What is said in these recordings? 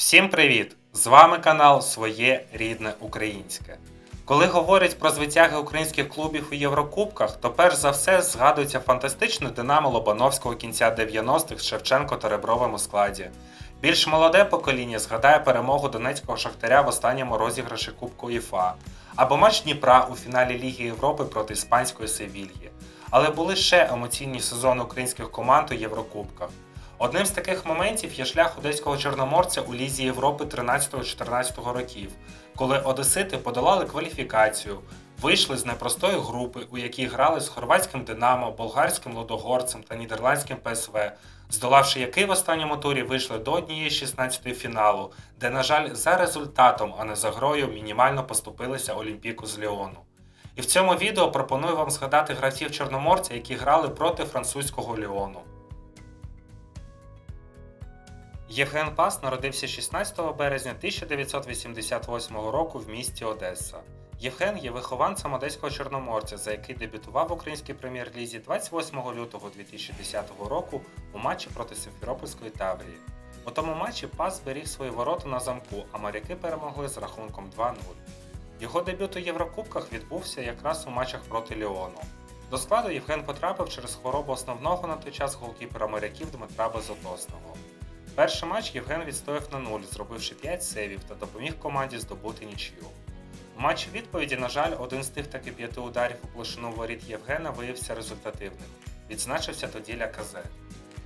Всім привіт! З вами канал Своє рідне українське. Коли говорять про звитяги українських клубів у Єврокубках, то перш за все згадується фантастичне Динамо Лобановського кінця 90-х з Шевченко та Ребровим у складі. Більш молоде покоління згадає перемогу донецького шахтаря в останньому розіграші Кубку УЄФА або матч Дніпра у фіналі Ліги Європи проти іспанської Севільї. Але були ще емоційні сезони українських команд у Єврокубках. Одним з таких моментів є шлях одеського чорноморця у Лізі Європи 13-14 років, коли одесити подолали кваліфікацію, вийшли з непростої групи, у якій грали з хорватським Динамо, болгарським Лудогорцем та нідерландським ПСВ, здолавши який в останньому турі вийшли до однієї 16 фіналу, де, на жаль, за результатом, а не за грою, мінімально поступилися Олімпіку з Ліону. І в цьому відео пропоную вам згадати гравців Чорноморця, які грали проти французького Ліону. Євген Пас народився 16 березня 1988 року в місті Одеса. Євген є вихованцем одеського чорноморця, за який дебютував в українській прем'єр-лізі 28 лютого 2010 року у матчі проти Симферопольської Таврії. У тому матчі Пас зберіг свої ворота на замку, а моряки перемогли з рахунком 2-0. Його дебют у Єврокубках відбувся якраз у матчах проти Ліону. До складу Євген потрапив через хворобу основного на той час голкіпера моряків Дмитра Безотосного. Перший матч Євген відстояв на нуль, зробивши 5 сейвів та допоміг команді здобути нічию. У матчі відповіді, на жаль, один з тих таки п'яти ударів у площину воріт Євгена виявився результативним. Відзначився тоді Ляказе.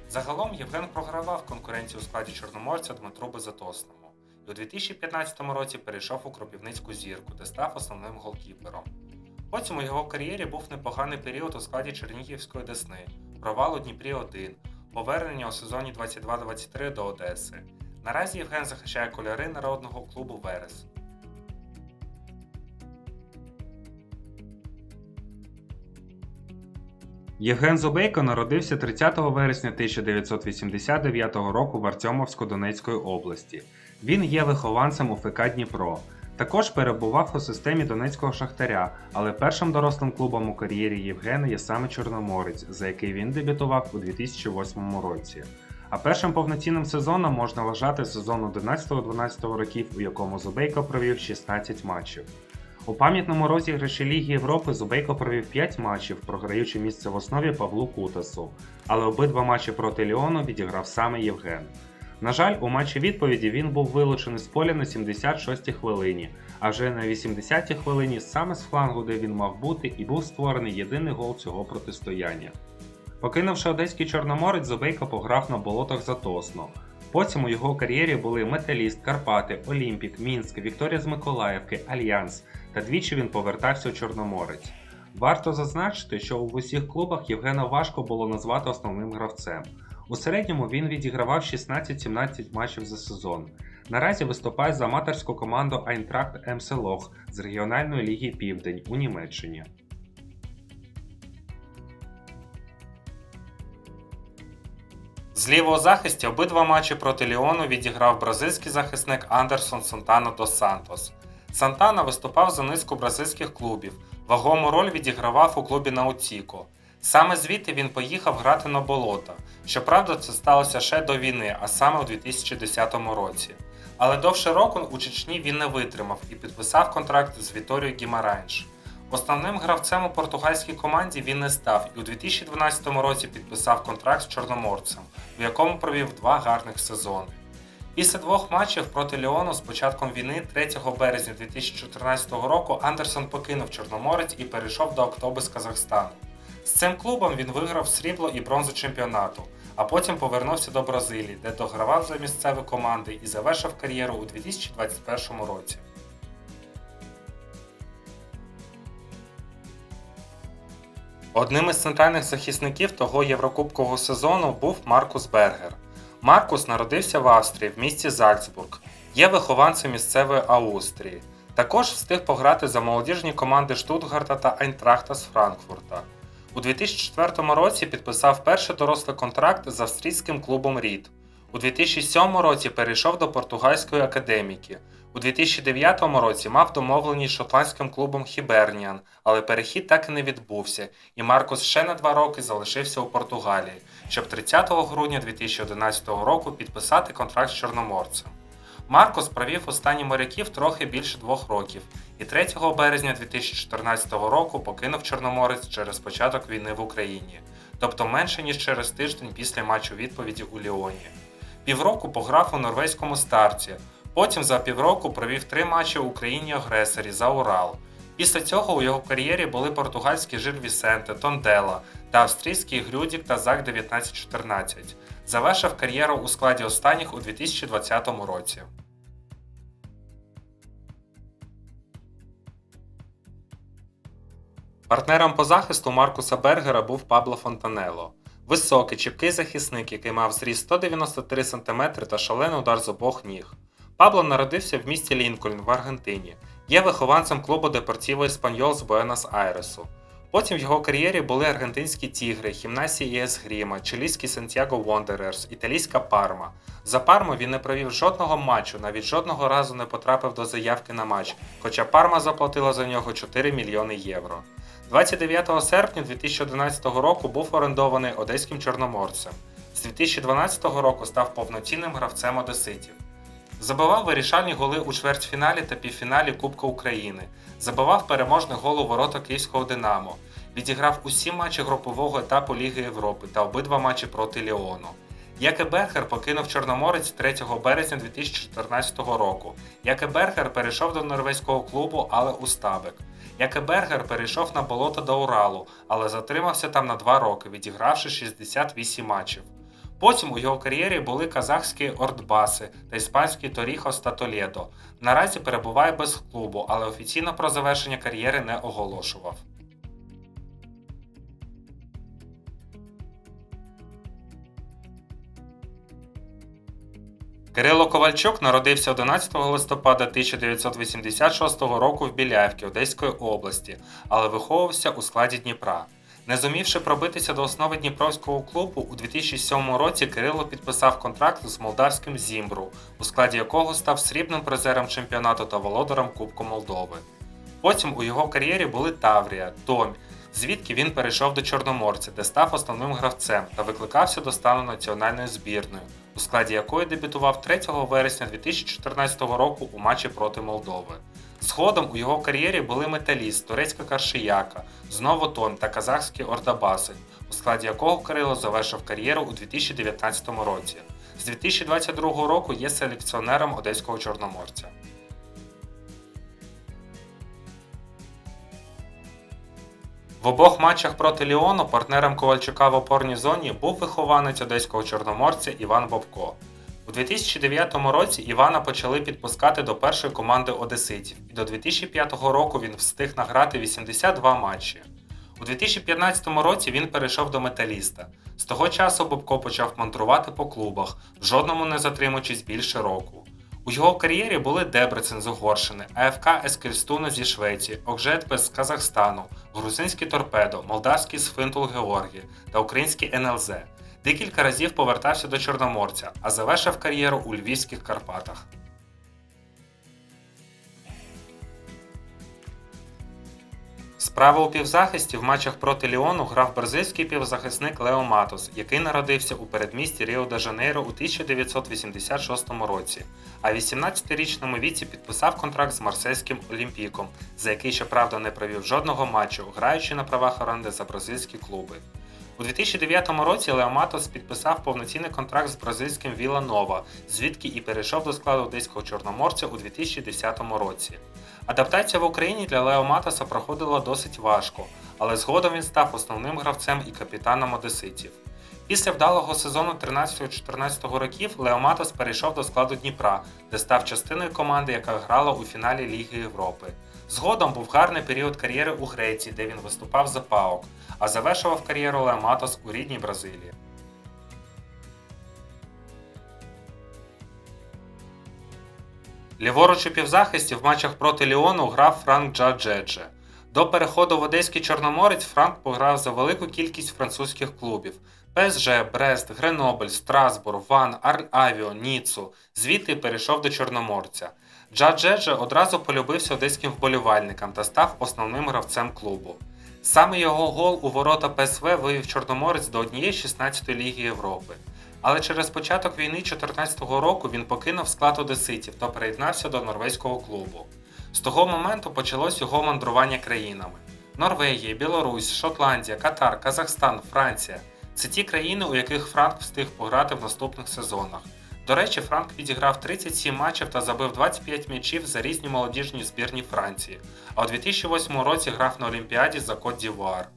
Загалом Євген програвав конкуренцію у складі Чорноморця Дмитру Безотосному і у 2015 році перейшов у Кропівницьку зірку, де став основним голкіпером. Потім у його кар'єрі був непоганий період у складі Чернігівської Десни, провал у Дніпрі 1, повернення у сезоні 22-23 до Одеси. Наразі Євген захищає кольори народного клубу Верес. Євген Зубейко народився 30 вересня 1989 року в Артемовсько-Донецької області. Він є вихованцем УФК Дніпро. Також перебував у системі Донецького Шахтаря, але першим дорослим клубом у кар'єрі Євгена є саме Чорноморець, за який він дебютував у 2008 році. А першим повноцінним сезоном можна вважати сезон 11-12 років, у якому Зубейко провів 16 матчів. У пам'ятному розіграші Ліги Європи Зубейко провів 5 матчів, програючи місце в основі Павлу Кутасу, але обидва матчі проти Ліону відіграв саме Євген. На жаль, у матчі відповіді він був вилучений з поля на 76-й хвилині, а вже на 80-й хвилині саме з флангу, де він мав бути, і був створений єдиний гол цього протистояння. Покинувши одеський чорноморець, Зубейко пограв на болотах за Тосно. Потім у його кар'єрі були Металіст, Карпати, Олімпік, Мінськ, Вікторія з Миколаївки, Альянс, та двічі він повертався у Чорноморець. Варто зазначити, що у усіх клубах Євгена важко було назвати основним гравцем. У середньому він відігравав 16-17 матчів за сезон. Наразі виступає за аматорську команду Айнтракт Емселох з регіональної ліги Південь у Німеччині. З лівого захисті обидва матчі проти Ліону відіграв бразильський захисник Андерсон Сантана дос Сантос. Сантана виступав за низку бразильських клубів. Вагому роль відігравав у клубі Наутіко. Саме звідти він поїхав грати на болота. Щоправда, це сталося ще до війни, а саме у 2010 році. Але довше року у Чечні він не витримав і підписав контракт з Віторією Гімаранш. Основним гравцем у португальській команді він не став і у 2012 році підписав контракт з Чорноморцем, у якому провів два гарних сезони. Після двох матчів проти Ліону з початком війни 3 березня 2014 року Андерсон покинув Чорноморець і перейшов до Октоби з Казахстану. З цим клубом він виграв срібло і бронзу чемпіонату, а потім повернувся до Бразилії, де догравав за місцеві команди і завершив кар'єру у 2021 році. Одним із центральних захисників того єврокубкового сезону був Маркус Бергер. Маркус народився в Австрії в місті Зальцбург, є вихованцем місцевої Аустрії. Також встиг пограти за молодіжні команди Штутгарта та Айнтрахта з Франкфурта. У 2004 році підписав перший дорослий контракт з австрійським клубом Рід. У 2007 році перейшов до португальської академіки. У 2009 році мав домовленість з шотландським клубом Хіберніан, але перехід так і не відбувся, і Маркус ще на два роки залишився у Португалії, щоб 30 грудня 2011 року підписати контракт з чорноморцем. Маркос провів останні моряків трохи більше двох років, і 3 березня 2014 року покинув Чорноморець через початок війни в Україні, тобто менше ніж через тиждень після матчу відповіді у Ліоні. Півроку пограв у норвезькому старті, потім за півроку провів три матчі у Україні-агресорі за Урал. Після цього у його кар'єрі були португальський Жиль Вісенте, Тондела та австрійський Грюдік та Зак 1914. Завершив кар'єру у складі останніх у 2020 році. Партнером по захисту Маркуса Бергера був Пабло Фонтанело. Високий, чіпкий захисник, який мав зріст 193 см та шалений удар з обох ніг. Пабло народився в місті Лінкольн в Аргентині. Є вихованцем клубу Депортіво Еспаньол з Буенос-Айресу. Потім в його кар'єрі були аргентинські Тігри, Хімнасі ЄС Гріма, чилійський Сантьяго Вондерерс, італійська Парма. За Парму він не провів жодного матчу, навіть жодного разу не потрапив до заявки на матч, хоча Парма заплатила за нього 4 мільйони євро. 29 серпня 2011 року був орендований одеським чорноморцем. З 2012 року став повноцінним гравцем одеситів. Забивав вирішальні голи у чвертьфіналі та півфіналі Кубка України. Забивав переможний гол у ворота Київського Динамо. Відіграв усі матчі групового етапу Ліги Європи та обидва матчі проти Ліону. Яке Бергер покинув Чорноморець 3 березня 2014 року. Яке Бергер перейшов до норвезького клубу, але у Стабек. Яке Бергер перейшов на болото до Уралу, але затримався там на 2 роки, відігравши 68 матчів. Потім у його кар'єрі були казахські Ордбаси та іспанські Торіхос та Толєдо. Наразі перебуває без клубу, але офіційно про завершення кар'єри не оголошував. Кирило Ковальчук народився 11 листопада 1986 року в Біляївці Одеської області, але виховувався у складі Дніпра. Не зумівши пробитися до основи Дніпровського клубу, у 2007 році Кирило підписав контракт з молдавським Зімбру, у складі якого став срібним призером чемпіонату та володарем Кубку Молдови. Потім у його кар'єрі були Таврія, Томь, звідки він перейшов до Чорноморця, де став основним гравцем та викликався до стану національної збірної, у складі якої дебютував 3 вересня 2014 року у матчі проти Молдови. Згодом у його кар'єрі були металіст, турецька Каршияка, знову Тон та казахські Ордабаси, у складі якого Кирило завершив кар'єру у 2019 році. З 2022 року є селекціонером одеського чорноморця. В обох матчах проти Ліону партнером Ковальчука в опорній зоні був вихованець одеського чорноморця Іван Бобко. У 2009 році Івана почали підпускати до першої команди одеситів, і до 2005 року він встиг награти 82 матчі. У 2015 році він перейшов до металіста. З того часу Бобко почав мандрувати по клубах, в жодному не затримуючись більше року. У його кар'єрі були Дебрецен з Угорщини, АФК Ескельстуна зі Швеції, Окжетбес з Казахстану, грузинський торпедо, молдавський Сфинтул Георгій та український НЛЗ. Декілька разів повертався до Чорноморця, а завершив кар'єру у Львівських Карпатах. Справа у півзахисті в матчах проти Ліону грав бразильський півзахисник Лео Матос, який народився у передмісті Ріо де Жанейро у 1986 році, а в 18-річному віці підписав контракт з марсельським Олімпіком, за який, щоправда, не провів жодного матчу, граючи на правах оренди за бразильські клуби. У 2009 році Лео Матос підписав повноцінний контракт з бразильським Віла Нова, звідки і перейшов до складу одеського чорноморця у 2010 році. Адаптація в Україні для Лео Матоса проходила досить важко, але згодом він став основним гравцем і капітаном одеситів. Після вдалого сезону 13-14 років Лео Матос перейшов до складу Дніпра, де став частиною команди, яка грала у фіналі Ліги Європи. Згодом був гарний період кар'єри у Греції, де він виступав за ПАОК, а завершував кар'єру Лео Матос у рідній Бразилії. Ліворуч у півзахисті в матчах проти Ліону грав Франк Джаджедже. До переходу в Одеський Чорноморець Франк пограв за велику кількість французьких клубів: ПСЖ, Брест, Гренобель, Страсбур, Ван, Арль-Авіо, Ніцу. Звідти перейшов до Чорноморця. Джаджедже одразу полюбився одеським вболівальникам та став основним гравцем клубу. Саме його гол у ворота ПСВ вивів Чорноморець до однієї 16-ї Ліги Європи. Але через початок війни 2014 року він покинув склад одеситів та приєднався до норвезького клубу. З того моменту почалось його мандрування країнами: Норвегія, Білорусь, Шотландія, Катар, Казахстан, Франція. Це ті країни, у яких Франк встиг пограти в наступних сезонах. До речі, Франк відіграв 37 матчів та забив 25 м'ячів за різні молодіжні збірні Франції, а у 2008 році грав на Олімпіаді за Кот Дівуар.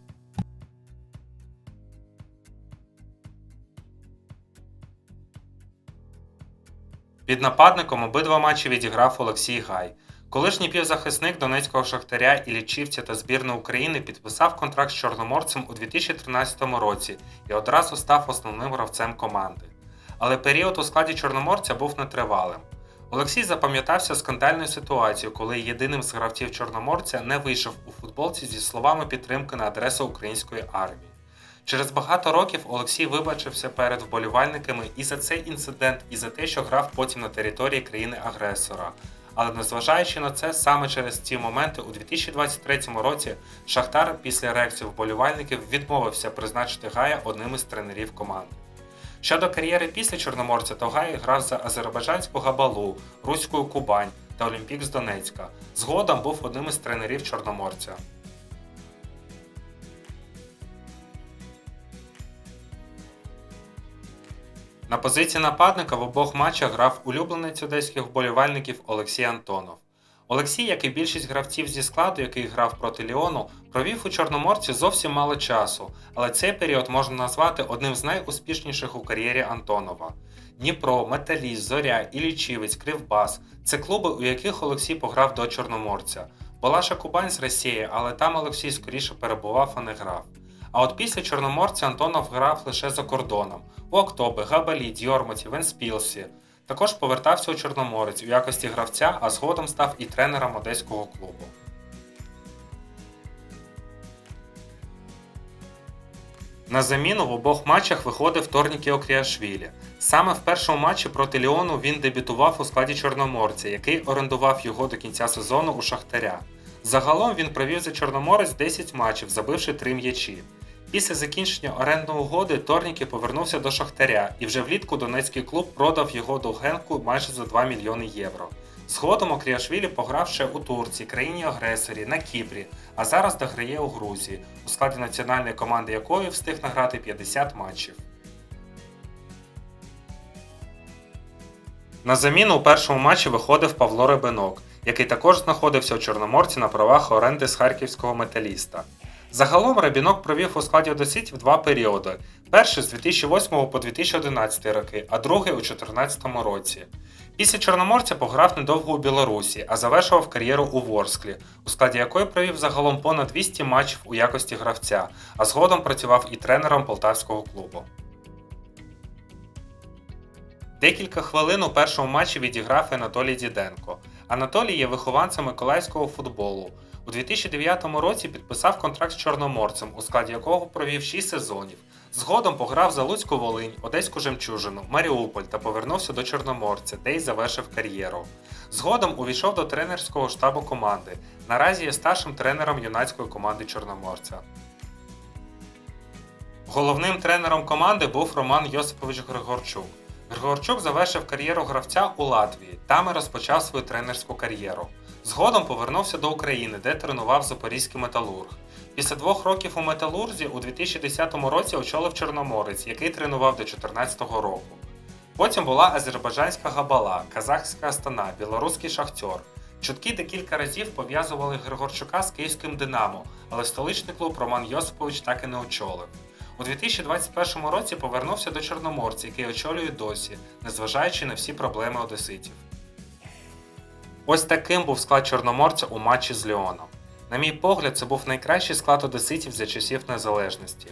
Під нападником обидва матчі відіграв Олексій Гай. Колишній півзахисник Донецького Шахтаря і лічівця та збірної України підписав контракт з Чорноморцем у 2013 році і одразу став основним гравцем команди. Але період у складі Чорноморця був нетривалим. Олексій запам'ятався скандальною ситуацією, коли єдиним з гравців Чорноморця не вийшов у футболці зі словами підтримки на адресу української армії. Через багато років Олексій вибачився перед вболівальниками і за цей інцидент, і за те, що грав потім на території країни-агресора. Але незважаючи на це, саме через ці моменти у 2023 році Шахтар після реакції вболівальників відмовився призначити Гая одним із тренерів команди. Щодо кар'єри після Чорноморця, то Гай грав за азербайджанську Габалу, Руську Кубань та Олімпік з Донецька. Згодом був одним із тренерів Чорноморця. На позиції нападника в обох матчах грав улюбленець одеських вболівальників Олексій Антонов. Олексій, як і більшість гравців зі складу, який грав проти Ліону, провів у Чорноморці зовсім мало часу, але цей період можна назвати одним з найуспішніших у кар'єрі Антонова. Дніпро, Металіст, Зоря, Іллічівець, Кривбас це клуби, у яких Олексій пограв до Чорноморця. Була ще Кубань з Росії, але там Олексій скоріше перебував, а не грав. А от після Чорноморця Антонов грав лише за кордоном у Октоби, Габалі, Дьормоті, Венспілсі. Також повертався у Чорноморець у якості гравця, а згодом став і тренером одеського клубу. На заміну в обох матчах виходив Торнікі Окріашвілі. Саме в першому матчі проти Ліону він дебютував у складі Чорноморця, який орендував його до кінця сезону у Шахтаря. Загалом він провів за Чорноморець 10 матчів, забивши 3 м'ячі. Після закінчення орендної угоди Торніки повернувся до Шахтаря, і вже влітку донецький клуб продав його до Генку майже за 2 мільйони євро. Згодом Окріашвілі пограв ще у Турції, країні-агресорі, на Кіпрі, а зараз дограє у Грузії, у складі національної команди якої встиг награти 50 матчів. На заміну у першому матчі виходив Павло Рибинок, який також знаходився у Чорноморці на правах оренди з харківського металіста. Загалом Рабінок провів у складі одеситів два періоди: перший з 2008 по 2011 роки, а другий у 2014 році. Після Чорноморця пограв недовго у Білорусі, а завершував кар'єру у Ворсклі, у складі якої провів загалом понад 200 матчів у якості гравця, а згодом працював і тренером полтавського клубу. Декілька хвилин у першому матчі відіграв Анатолій Діденко. Анатолій є вихованцем миколаївського футболу. У 2009 році підписав контракт з Чорноморцем, у складі якого провів 6 сезонів. Згодом пограв за Луцьку Волинь, Одеську Жемчужину, Маріуполь та повернувся до Чорноморця, де й завершив кар'єру. Згодом увійшов до тренерського штабу команди. Наразі є старшим тренером юнацької команди Чорноморця. Головним тренером команди був Роман Йосипович Григорчук. Григорчук завершив кар'єру гравця у Латвії, там і розпочав свою тренерську кар'єру. Згодом повернувся до України, де тренував запорізький металург. Після двох років у металурзі у 2010 році очолив Чорноморець, який тренував до 2014 року. Потім була азербайджанська Габала, казахська Астана, білоруський Шахтьор. Чутки декілька разів пов'язували Григорчука з київським Динамо, але столичний клуб Роман Йосипович так і не очолив. У 2021 році повернувся до Чорноморця, який очолює досі, незважаючи на всі проблеми одеситів. Ось таким був склад Чорноморця у матчі з Ліоном. На мій погляд, це був найкращий склад одеситів за часів незалежності.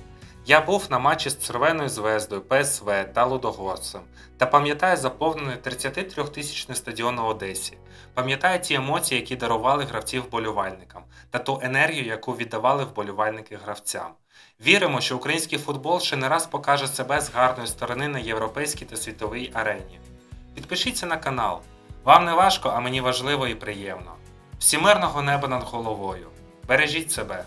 Я був на матчі з Червоною Звездою, ПСВ та Лудогорцем та пам'ятаю заповнений 33-тисячний стадіон у Одесі. Пам'ятаю ті емоції, які дарували гравці вболівальникам, та ту енергію, яку віддавали вболівальники гравцям. Віримо, що український футбол ще не раз покаже себе з гарної сторони на європейській та світовій арені. Підпишіться на канал. Вам не важко, а мені важливо і приємно. Всімирного неба над головою. Бережіть себе!